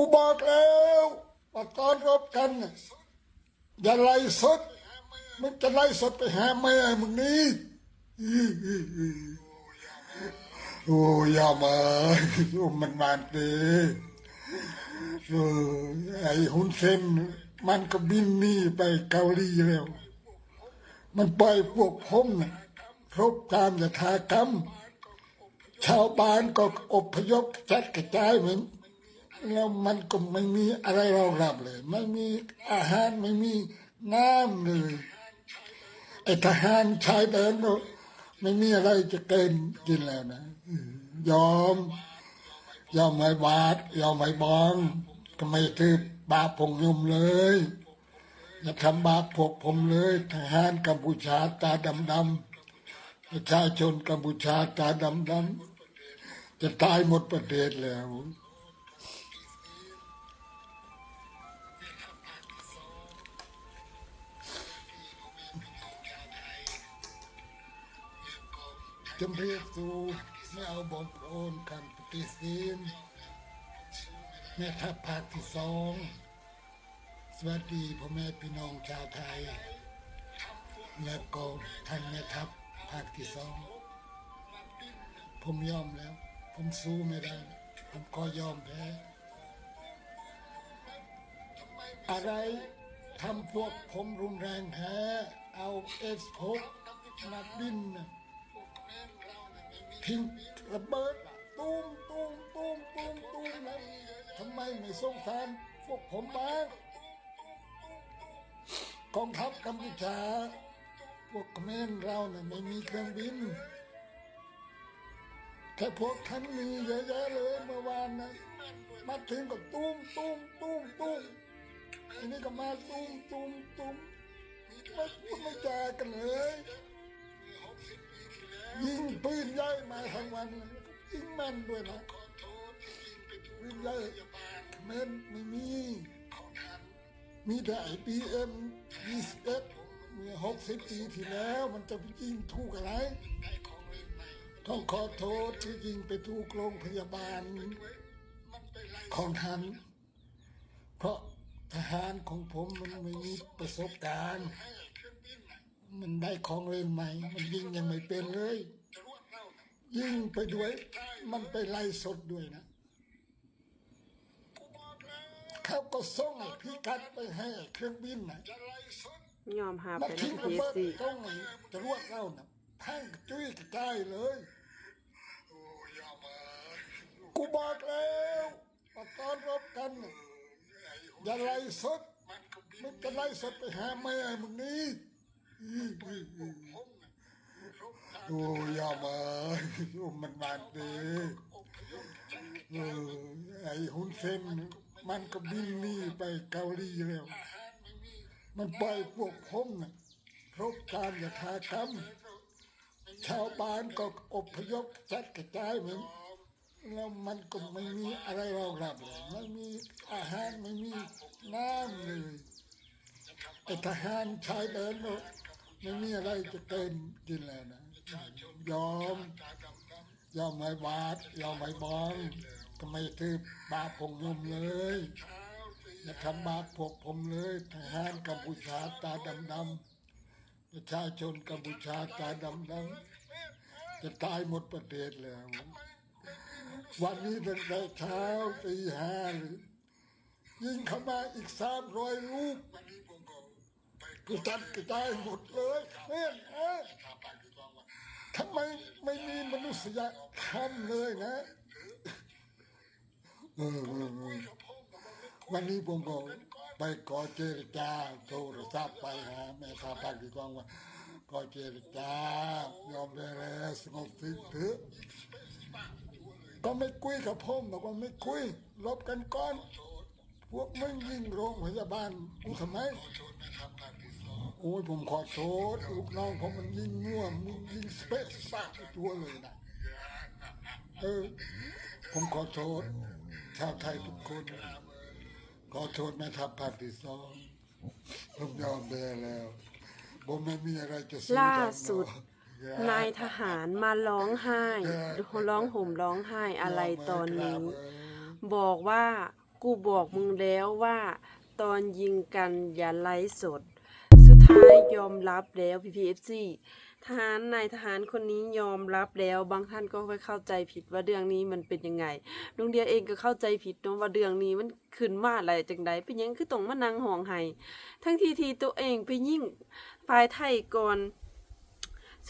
กูบอกแล้วว่าตอนรบกันอย่าไล่สดมึงจะไล่สดไปหาแม่มึงนี่โอ้ยามาโอ้มันมานเตอไอ้ฮุนเซนมันก็บินหนีไปเกาหลีแล้ว มันปล่อยพวกผมนะครบตามยถากรรม ชาวบ้านก็อพยพจัดกระจายเหมือน แล้วมันก็ไม่มีอะไรรองรับเลย ไม่มีอาหารไม่มีน้ำเลยไอ้ทหารชายแดนก็ไม่มีอะไรจะเกินกินแล้วนะยอม ยอมไม่บาดยอมไม่บองก็ไม่คือบาปพงยมเลยอย่าทำบาปพวกผมเลย ทหารกัมพูชาตาดำดำๆประชาชนกัมพูชาตาดำดำๆจะตายหมดประเทศแล้ว จำเรียกสู่ไม่เอาบอมโอนกันปฏิเสธแม่ทัพภาคที่สองสวัสดีพ่อแม่พี่น้องชาวไทย และก็ท่านแม่ทัพภาคที่สองผมยอมแล้ว ผมสู้ไม่ได้ ผมก็ยอมแพ้ อะไรทำพวกผมรุนแรงแท้เอาเอสพกนักบินนะ ทิ้งระเบิดน่ะตูมตูมตูมตูมตูมนะทำไมไม่สงสารพวกผมบ้างกองทัพกัมพูชาพวกเมรเราเนี่ยไม่มีเครื่องบินแต่พวกท่านมีเยอะแยะเลยเมื่อวานนะมาถึงก็ตุ้มตุ้มตุ้มตุ้มอันนี้ก็มาตุ้มตุ้มตุ้มไม่พูดไม่จากันเลย ยิงปืนใหญ่มาทั้งวันยิงม่นด้วยนะปืนใหญ่เขมรไม่มี มีแต่ไอ้บีเอ็มยี่สิบเอ็ดเมื่อหกสิบปีที่แล้วมันจะไปยิงถูกอะไรต้องขอโทษที่ยิงไปถูกโรงพยาบาลของท่านเพราะทหารของผมมันไม่มีประสบการณ์ มันได้ของเล่นใหม่ มันยิงยังไม่เป็นเลย ยิงไปด้วย มันไปไล่สดด้วยนะเขาก็ส่งไอ้พิกัดไปให้เครื่องบินนะยอมหามาไปทิ้งนะระพีเบิดซีตรงไหนจรวดเราน่ะพังจุ้ยกระจายเลยกูบอกแล้วว่าตอนรบกันน่ะอย่าไล่สดมึงจะไล่สดไปหาแม่มึงนี่ โอ้ยามาโอ้มันมานเตเออไอ้ฮุนเซนมันก็บินหนีไปเกาหลีแล้ว มันปล่อยพวกผมนะครบตามยถากรรม ชาวบ้านก็อพยพจัดกระจายเหมือนแล้วมันก็ไม่มีอะไรรองรับเลยไม่มีอาหารไม่มีน้ำเลย ไอ้ทหารชายแดนก็ไม่มีอะไรจะเกินกินแล้วนะยอม ยอมไม่บาดยอมไม่บองก็ไม่คือบาปพงยมเลยอย่าทำบาปพวกผมเลย ทหารกัมพูชาตาดำดำๆประชาชนกัมพูชาตาดำดำๆจะตายหมดประเทศแล้ว วันนี้ตั้งแต่เช้าตีห้ายิงเข้ามาอีกสามร้อยลูก กระจัดกระจายหมดเลยเฮ้ยเอ้ยทำไมไม่มีมนุษยธรรมเลยนะวันนี้ผมก็ไปขอเจรจาโทรศัพท์ไปหาแม่ทัพภาคที่กองว่าขอเจรจายอมได้แล้วสงบสิ้นเถอะก็ไม่คุยกับผมบอกว่าไม่คุยลบกันก่อน พวกมึงยิงโรงพยาบาลกูทำไม โอ้ยผมขอโทษลูกน้องผมมันยิงมั่วมึงยิงสเปซสปาไปตัวเลยนะเออ ผมขอโทษชาวไทยทุกคน ขอโทษแม่ทัพภาคที่สองผมยอมแพ้แล้วผมไม่มีอะไรจะสู้ล่าทางสุดเนาะนายทหารมาร้องไห้ร้องห่มร้องไห้อะไรตอนนี้ บอกว่ากูบอกมึงแล้วว่า ตอนยิงกันอย่าไลฟ์สดสุด ท้ายยอมรับแล้ว PPFC ทหารนายทหารคนนี้ยอมรับแล้ว บางท่านก็ไปเข้าใจผิดว่าเรื่องนี้มันเป็นยังไงลุงเดียเองก็เข้าใจผิดเนาะว่าเรื่องนี้มันขึ้นมาอะไรจังใดเป็นยังคือต้องมานั่งห้องไห้ทั้งทีทีตัวเองไปยิ่งฝ่ายไทยก่อน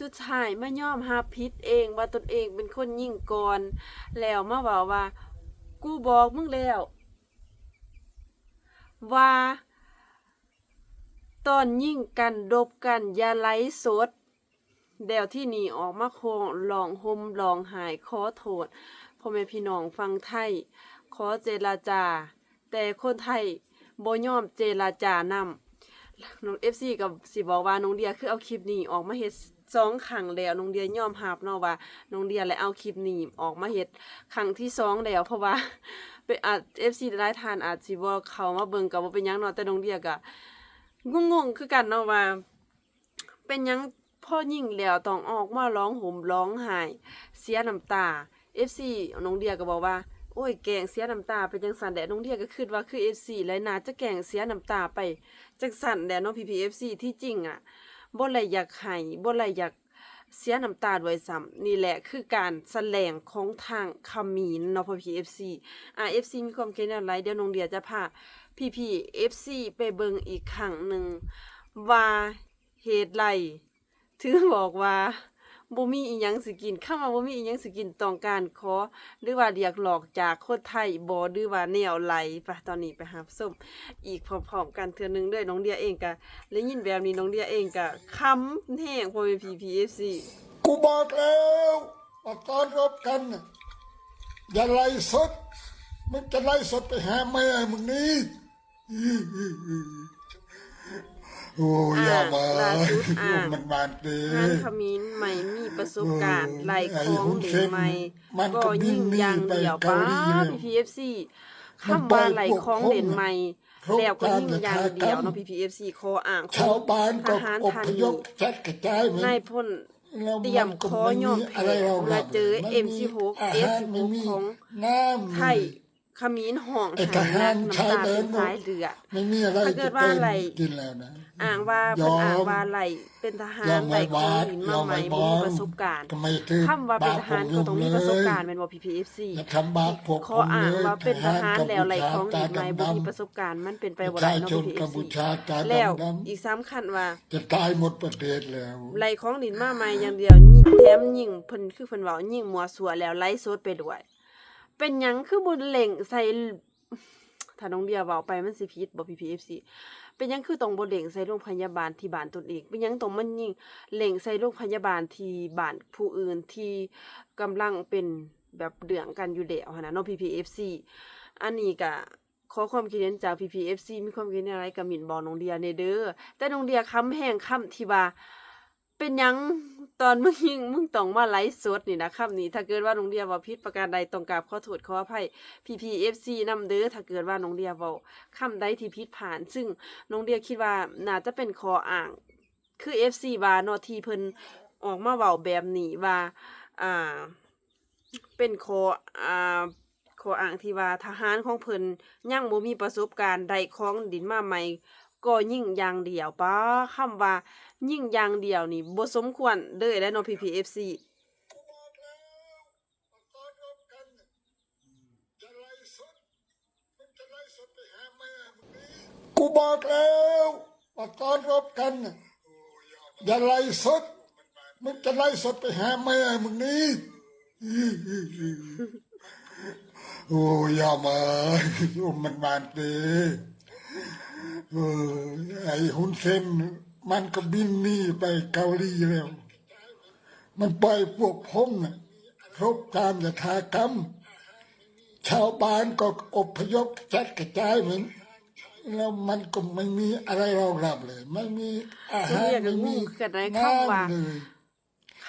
สุดท้ายมายอมรับผิดเองว่าตนเองเป็นคนยิ่งก่อนแล้วมาบอกว่า กูบอกมึงแล้ว ว่า ตอนยิ่งกันดบกันอย่าไลฟ์สดเดวที่นี่ออกมาโคงลองหมลองหายขอโทษพ่อแม่พี่น้องฟังไทย ขอเจรจา แต่คนไทยบ่ยอมเจรจานำน้อง FC กับสิบอกว่าน้องเดียคือเอาคลิปนี้ออกมาเฮ็ดสองครั้งแล้วน้องเดียยอมรับเนาะว่าน้องเดียและเอาคลิปนี้ออกมาเฮ็ดครั้งที่สองแล้วเพราะว่าเป็นอาจ FC หลายทานอาจสิบ่เขามาเบิ่งก็บ่เป็นยังเนาะแต่น้องเดียก็ งงๆคือกันเนาะว่า เป็นยังพ่อยิ่งแล้วต้องออกมาร้องห่มร้องไห้เสียน้ำตา FC น้องเดียก็บอกว่าโอ้ยแกงเสียน้ำตาไปจังสันแดน้องเดียก็คิดว่าคือ FC แล้วน่าจะแกงเสียน้ำตาไปจังสันแดเนาะ PPFC ที่จริงอะบ่เลอยากให้บ่เลอยากเสียน้ำตาด้วยซ้ำนี่แหละคือการแสลงของทางเขมีนเนาะ PPFC อ่า FC มีความคิดอะไรเดี๋ยวน้องเดียจะพา PPFC ไปเบิงอีกครั้งหนึ่งว่าเหตุไรถึงบอกว่าบ่มีอีหยังสิกินคำว่าบ่มีอีหยังสิกินต้องการขอหรือว่าเรียกหลอกจากคนไทยบ่หรือว่าแนวไหลไปตอนนี้ไปหาส้มอีกพร้อมๆกันเทื่อหนึงเด้อน้องเดียเองก็ได้ยินแบบนี้น้องเดียเองก็คำแห้งพอเป็น PPFC กูบอกแล้วว่าตอนรบกัน อย่าไล่สดมึงจะไล่สดไปหาแม่มึงนี่ โอ้ยอย่ามาล่าสุดอะมันบานเตงานขมิ้นใหม่มีประสบการณ์ไล่ของเด็กใหม่มันก็ก็ยิ่งบินหนีอย่างเดียวไปป้าเกาหลีแล้ว PPFC มันคำไปว่าไล่พวกของผมเด่นใหม่โครงแล้วก็ยิ่งการอย่างเดียวจะเนาะทำ PPFC ขออ่างขชาวบ้านทก็หารอท่านพยนี้พแจัดกระจายเหมือน นายพลแล้วเตรียมนก็ขอยอมไอะไรแพ้เรามาเจอไม่มี M16 อาหาร S16 ไม่มีของ น้ำไทย ขมิ้นห่องไอ้หาทหารนักชายน้ำตาแดเป็นนสายเดือดไม่มีอะไรถ้าเกิจะดว่าเป็นอะไรกินแล้วนะอ่างว่ายเพิ่นออ่างมว่าไหลเป็นทหายรอมไหลไม่ขอบางดหินยมาอมใหม่ไม่บบ่อมีกประสบการณ์ทำไมถือคำว่าเป็นทหารก็ต้องมีประสบการณ์เลแม่นบ่ PPFC อย่าทำบาปพวกขออ่างว่าเป็นทหารแล้วไหลของหินใหม่บ่มีปประระสสบบการณ์มันเป็นไปบ่ประได้ชาเนาะชนกัมพู PPFC ชาตาแล้วดำอีกสำคัญว่าๆจะตายหมดประเทศแล้วไล่ของดินมาใหม่อย่างเดียวยิ่งแถมยิ่งเพิ่นคือเพิ่นเว้ายิ่งมัวสัวแล้วไล่สดไปด้วย เป็นหยังคือบ่เล่งใส่ถ้าน้องเดียเว้าไปมันสิผิดบ่ PPFC เป็นหยังคือต้องบ่เล่งใส่โรงพยาบาลที่บ้านตนเอง เป็นหยังต้องมันยิ่งเล่งใส่โรงพยาบาลที่บ้านผู้อื่นที่กำลังเป็นแบบเรื่องกันอยู่แล้วหันน่ะเนาะ PPFC อันนี้ก็ขอความคิดเห็นจาก PPFC มีความคิดเห็นอะไรกับหมิ่นบอกน้องเดียในเด้อแต่น้องเดียค้ำแห้งค้ำที่ว่า เป็นยังตอนมึงยิงมึงต้องมาไลฟ์สดนี่นะคำนี้ถ้าเกิดว่าน้องเดียเว่าผิดประการใดต้องกราบขอโทษขออภัย PPFC นำเด้อถ้าเกิดว่าน้องเดียเว้าคำใดที่ผิดผ่าน ซึ่งน้องเดียคิดว่าน่าจะเป็นข้ออ้าง คือ FC ว่าเนาะที่เพิ่นออกมาเว้าแบบนี้ว่าอ่า เป็นข้ออ่าขออ้างที่ว่าทหารของเพิ่นยังบ่มีประสบการณ์ใดของดินมาใหม่ ก็ยิ่งอย่างเดียวป้าคำว่ายิ่งอย่างเดียวนี่บ่สมควรเด้อและเนาะ PPFC กูบอกแล้วว่าตอนรบกันน่ะอย่าไล่สดมึงจะไล่สดไปหาแม่มึงนี่โอ้ยอย่ามาอ้มันบานเต ไอ้หุนเซนมันก็บินหนีไปเกาหลีแล้ว มันปล่อยพวกผมน่ะครบการยถากรรม ชาวบ้านก็อพยพจัดกระจายเหมือนแล้วมันก็ไม่มีอะไรรองรับเลย ไม่มีอาหารเรียกกันไม่มีงูคือกันนะคำว่าน้ำเลย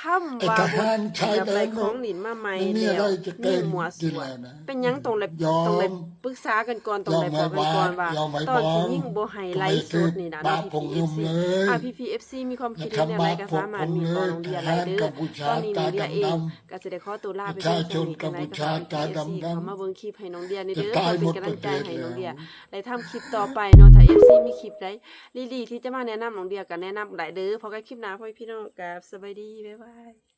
คคำว่าไอ้ทหารชายกับแดไรนของหลินมาใหม่ไม่มีแล้อะไรวจะเกินี่นหมัวสกินวแล้ยวนะเป็นหยังตรงเลยยอมตรงเลยปรึกษากันก่อนตรงเลยยบออมกกันก่อนว่ายอมไม่ตอนสิบอกยิ่งบ่ให้ไลฟ์สดนี่นะบาเนาะปพี่ผพีงเอยุ่ฟมซีเลยอะพี่พีเอฟซีมีความคิดเห็นอย่างไรก็สามารถมีบอลงเดียอะไรเด้อตอนนี้น้องเดียเองก็จะได้ขอตัวลาไปเพียงเท่านี้กันไรก็ฝากพี่เอฟซีเขามาเบิ่งคลิปให้น้องเดียนี่เด้อเพื่อเป็นกำลังใจให้น้องเดียได้ทำคลิปต่อไปเนาะถ้า FC มีคลิปได้ลีๆที่จะมาแนะนำน้องเดียก็แนะนำได้เด้อพอกันคลิปหน้าพ่อพี่น้องกับสบายดีบ๊ายบาย Bye.